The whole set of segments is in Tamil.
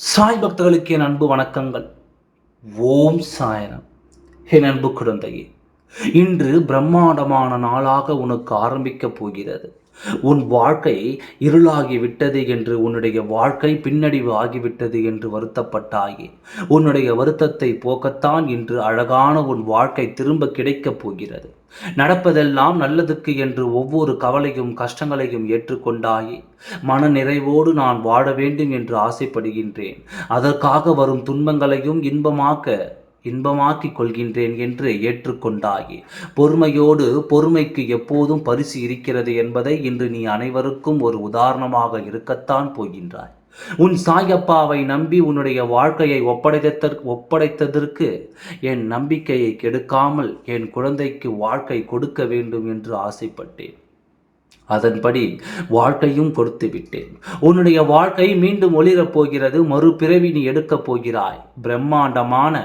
சாய் பக்தர்களுக்கு என் அன்பு வணக்கங்கள். ஓம் சாயனம் என் அன்பு குழந்தையே இன்று பிரம்மாண்டமான நாளாக உனக்கு ஆரம்பிக்கப் போகிறது. உன் வாழ்க்கை இருளாகி விட்டது என்று உன்னுடைய வாழ்க்கை பின்னடைவு ஆகிவிட்டது என்று வருத்தப்பட்டாயே. உன்னுடைய வருத்தத்தை போக்கத்தான் இன்று அழகான உன் வாழ்க்கை திரும்ப கிடைக்கப் போகிறது. நடப்பதெல்லாம் நல்லதுக்கு என்று ஒவ்வொரு கவலையும் கஷ்டங்களையும் ஏற்றுக்கொண்டாயே. மன நிறைவோடு நான் வாழ வேண்டும் என்று ஆசைப்படுகின்றேன். அதற்காக வரும் துன்பங்களையும் இன்பமாக்க இன்பமாக்கிக் கொள்கின்றேன் என்று ஏற்றுக்கொண்டாயே. பொறுமையோடு பொறுமைக்கு எப்போதும் பரிசு இருக்கிறது என்பதை இன்று நீ அனைவருக்கும் ஒரு உதாரணமாக இருக்கத்தான் போகின்றாய். உன் சாயப்பாவை நம்பி உன்னுடைய வாழ்க்கையை ஒப்படைத்ததற்கு ஒப்படைத்ததற்கு என் நம்பிக்கையை கெடுக்காமல் என் குழந்தைக்கு வாழ்க்கை கொடுக்க வேண்டும் என்று ஆசைப்பட்டேன். அதன்படி வாழ்க்கையும் கொடுத்து விட்டேன் உன்னுடைய வாழ்க்கை மீண்டும் ஒளிரப் போகிறது மறுபிறவி நீ எடுக்கப் போகிறாய். பிரம்மாண்டமான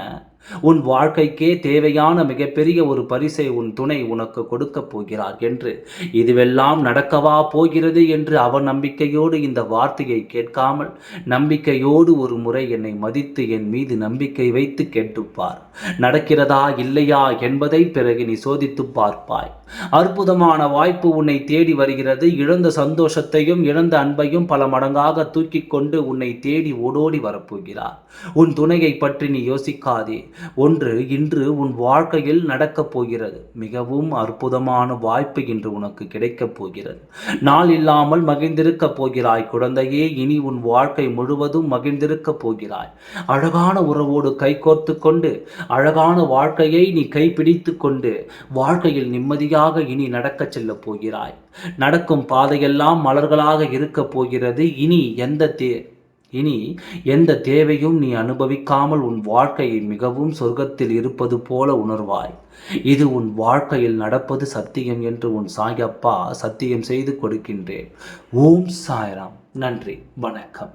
உன் வாழ்க்கைக்கே தேவையான மிகப்பெரிய ஒரு பரிசை உன் துணை உனக்கு கொடுக்கப் போகிறார் என்று. இதுவெல்லாம் நடக்கவா போகிறது என்று அவன் நம்பிக்கையோடு இந்த வார்த்தையை கேட்காமல் நம்பிக்கையோடு ஒரு முறை என்னை மதித்து என் மீது நம்பிக்கை வைத்து கேட்டுப்பார். நடக்கிறதா இல்லையா என்பதை பிறகு நீ சோதித்து பார்ப்பாய். அற்புதமான வாய்ப்பு உன்னை தேடி வருகிறது. இழந்த சந்தோஷத்தையும் இழந்த அன்பையும் பல மடங்காக தூக்கி கொண்டு உன்னை தேடி ஓடோடி வரப்போகிறார். உன் துணையை பற்றி நீ யோசிக்காதே. ஒன்று இன்று உன் வாழ்க்கையில் நடக்கப் போகிறது. மிகவும் அற்புதமான வாய்ப்பு இன்று உனக்கு கிடைக்கப் போகிறது. நாள் இல்லாமல் மகிழ்ந்திருக்கப் போகிறாய். குழந்தையே இனி உன் வாழ்க்கை முழுவதும் மகிழ்ந்திருக்கப் போகிறாய். அழகான உறவோடு கைகோர்த்து கொண்டு அழகான வாழ்க்கையை நீ கைப்பிடித்து கொண்டு வாழ்க்கையில் நிம்மதியாக இனி நடக்கச் செல்லப் போகிறாய். நடக்கும் பாதையெல்லாம் மலர்களாக இருக்கப் போகிறது. இனி எந்த தே இனி எந்த தேவையும் நீ அனுபவிக்காமல் உன் வாழ்க்கையை மிகவும் சொர்க்கத்தில் இருப்பது போல உணர்வாய். இது உன் வாழ்க்கையில் நடப்பது சத்தியம் என்று உன் சாயப்பா சத்தியம் செய்து கொடுக்கின்றேன். ஓம் சாய்ராம். நன்றி. வணக்கம்.